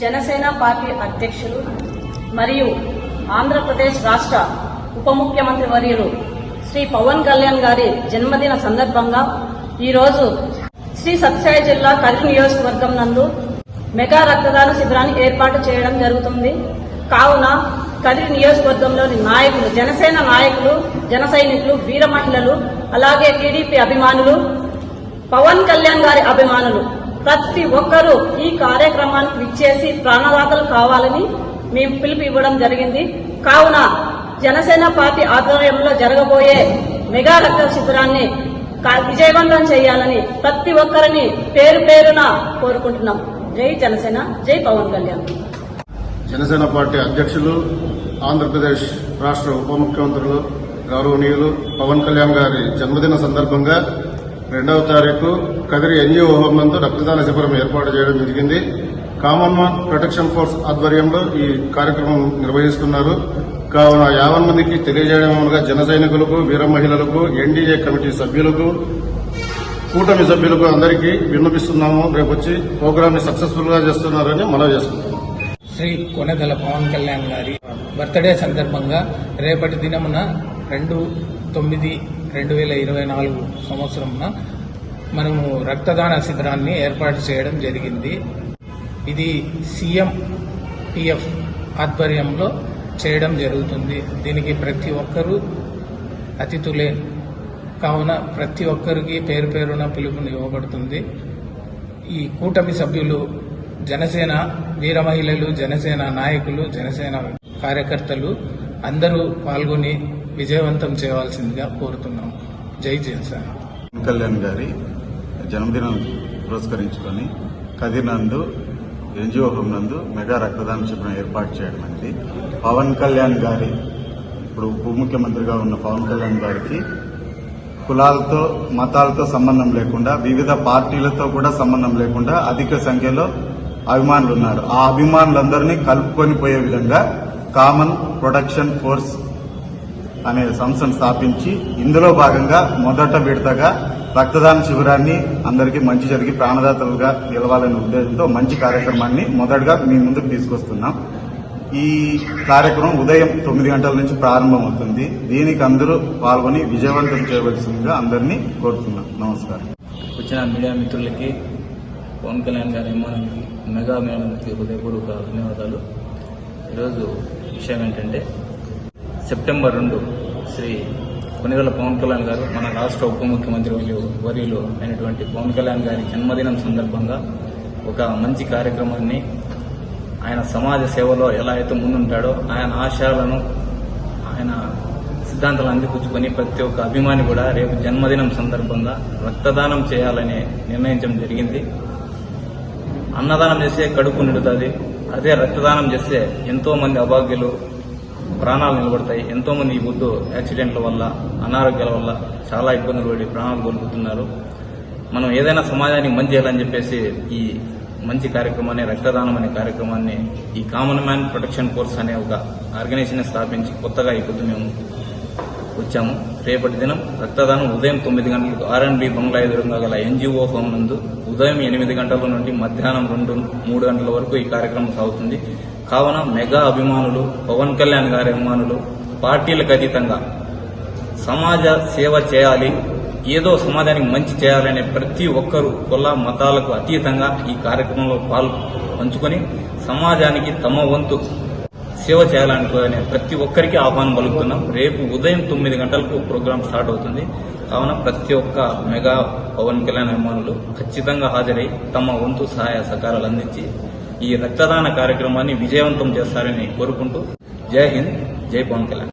Janasena party అధ్యక్షులు మరియు ఆంధ్రప్రదేశ్ రాష్ట్ర ఉప ముఖ్యమంత్రి వర్యులు శ్రీ పవన్ కళ్యాణ్ గారి జన్మదిన సందర్భంగా ఈరోజు శ్రీ సత్యసాయి జిల్లా కదిరి నియోజకవర్గం నందు మెగా రక్తదాన శిబిరాన్ని ఏర్పాటు చేయడం జరుగుతుంది. కావున కదిరి నియోజకవర్గంలోని నాయకులు జనసేన నాయకులు జన సైనికులు వీర మహిళలు అలాగే టీడీపీ అభిమానులు పవన్ కళ్యాణ్ గారి అభిమానులు ప్రతి ఒక్కరూ ఈ కార్యక్రమానికి విచ్చేసి ప్రాణదాతలు కావాలని మేము పిలుపు ఇవ్వడం జరిగింది. కావున జనసేన పార్టీ ఆధ్వర్యంలో జరగబోయే మెగా రక్త శిబిరాన్ని కా- విజయవంతం చేయాలని ప్రతి ఒక్కరిని పేరు పేరున కోరుకుంటున్నాం. జై జనసేన జై పవన్ కళ్యాణ్. జనసేన పార్టీ అధ్యక్షులు ఆంధ్రప్రదేశ్ రాష్ట్ర ఉప ముఖ్యమంత్రులు గౌరవనీయులు పవన్ కళ్యాణ్ గారి జన్మదిన సందర్భంగా రెండవ తారీఖు కదిరి ఎన్జిఓ హోమంతో రక్తదాన శిబిరం ఏర్పాటు చేయడం జరిగింది. కామన్వెల్త్ ప్రొటెక్షన్ ఫోర్స్ ఆధ్వర్యంలో ఈ కార్యక్రమం నిర్వహిస్తున్నారు. కావున యావన్ మందికి తెలియజేయడం జన సైనికులకు వీర మహిళలకు ఎన్డీఏ కమిటీ సభ్యులకు కూటమి సభ్యులకు అందరికీ విన్నపిస్తున్నాము. రేపు వచ్చి ప్రోగ్రామ్ని సక్సెస్ఫుల్గా చేస్తున్నారని మనవి చేసుకుంటున్నాం. శ్రీ కొనగల పవన్ కళ్యాణ్ గారి బర్త్డే సందర్భంగా రేపటి దినమున రెండు తొమ్మిది రెండు వేల ఇరవై నాలుగు సంవత్సరంన మనము రక్తదాన శిబిరాన్ని ఏర్పాటు చేయడం జరిగింది. ఇది సీఎం పిఎఫ్ ఆధ్వర్యంలో చేయడం జరుగుతుంది. దీనికి ప్రతి ఒక్కరూ అతిథులే. కావున ప్రతి ఒక్కరికి పేరు పేరున పిలుపుని ఇవ్వబడుతుంది. ఈ కూటమి సభ్యులు జనసేన వీర మహిళలు జనసేన నాయకులు జనసేన కార్యకర్తలు అందరూ పాల్గొని విజయవంతం చేయవలసిందిగా కోరుతున్నాం. జై జనసేన పవన్ కళ్యాణ్ గారి జన్మదినం పురస్కరించుకొని కదిర్నందు ఎన్జిఓ హోం నందు మెగా రక్తదాన శిబిరం ఏర్పాటు చేయడం అనేది పవన్ కళ్యాణ్ గారి ఇప్పుడు ఉప ముఖ్యమంత్రిగా ఉన్న పవన్ కళ్యాణ్ గారికి కులాలతో మతాలతో సంబంధం లేకుండా వివిధ పార్టీలతో కూడా సంబంధం లేకుండా అధిక సంఖ్యలో అభిమానులు ఉన్నారు. ఆ అభిమానులందరినీ కలుపుకొని పోయే విధంగా కామన్ ప్రొటెక్షన్ ఫోర్స్ అనే సంస్థను స్థాపించి ఇందులో భాగంగా మొదట విడతగా రక్తదాన శిబిరాన్ని అందరికీ మంచి జరిగి ప్రాణదాతలుగా నిలవాలనే ఉద్దేశంతో మంచి కార్యక్రమాన్ని మొదటగా మీ ముందుకు తీసుకొస్తున్నాం. ఈ కార్యక్రమం ఉదయం తొమ్మిది గంటల నుంచి ప్రారంభమవుతుంది దీనికి అందరూ పాల్గొని విజయవంతం చేయవలసిందిగా అందరినీ కోరుతున్నాం. నమస్కారం. వచ్చిన మీడియా మిత్రులకి పవన్ కళ్యాణ్ గారి అభిమానులకి మెగా మేళంకి హృదయపూర్వక ధన్యవాదాలు. ఈరోజు విషయం ఏంటంటే సెప్టెంబర్ రెండు శ్రీ కొనిగల పవన్ కళ్యాణ్ గారు మన రాష్ట్ర ఉప ముఖ్యమంత్రి వర్యులు అయినటువంటి పవన్ కళ్యాణ్ గారి జన్మదినం సందర్భంగా ఒక మంచి కార్యక్రమాన్ని ఆయన సమాజ సేవలో ఎలా అయితే ముందుంటాడో ఆయన ఆశయాలను ఆయన సిద్ధాంతాలు అందిపుచ్చుకొని ప్రతి ఒక్క అభిమాని కూడా రేపు జన్మదినం సందర్భంగా రక్తదానం చేయాలని నిర్ణయించడం జరిగింది. అన్నదానం చేస్తే కడుపు నిండుతుంది. అదే రక్తదానం చేస్తే ఎంతో మంది అభాగ్యులు ప్రాణాలు నిలబడతాయి. ఎంతోమంది ఈ బుద్ధు యాక్సిడెంట్ల వల్ల అనారోగ్యాల వల్ల చాలా ఇబ్బందులు పడి ప్రాణాలు కోల్పోతున్నారు. మనం ఏదైనా సమాజానికి మంచి చేయాలని చెప్పేసి ఈ మంచి కార్యక్రమాన్ని రక్తదానం అనే కార్యక్రమాన్ని ఈ కామన్ మ్యాన్ ప్రొటెక్షన్ ఫోర్స్ అనే ఒక ఆర్గనైజేషన్ స్థాపించి కొత్తగా ఈ పొద్దు మేము వచ్చాము. రేపటి దినం రక్తదానం ఉదయం తొమ్మిది గంటలకు ఆర్ఎన్బి బంగ్లా ఎదురుగా గల ఎన్జిఓ హోం నందు ఉదయం ఎనిమిది గంటల నుండి మధ్యాహ్నం రెండు మూడు గంటల వరకు ఈ కార్యక్రమం సాగుతుంది. కావున మెగా అభిమానులు పవన్ కళ్యాణ్ గారి అభిమానులు పార్టీలకు అతీతంగా సమాజ సేవ చేయాలి ఏదో సమాజానికి మంచి చేయాలనే ప్రతి ఒక్కరూ కుల మతాలకు అతీతంగా ఈ కార్యక్రమంలో పాలు పంచుకొని సమాజానికి తమ వంతు సేవ చేయాలనుకునే ప్రతి ఒక్కరికి ఆహ్వానం పలుకుతున్నాం. రేపు ఉదయం తొమ్మిది గంటలకు ప్రోగ్రాం స్టార్ట్ అవుతుంది. కావున ప్రతి ఒక్క మెగా పవన్ కళ్యాణ్ అభిమానులు ఖచ్చితంగా హాజరై తమ వంతు సహాయ సహకారాలు అందించి ఈ రక్తదాన కార్యక్రమాన్ని విజయవంతం చేస్తారని కోరుకుంటూ జై హింద్ జై పవన్ కళ్యాణ్.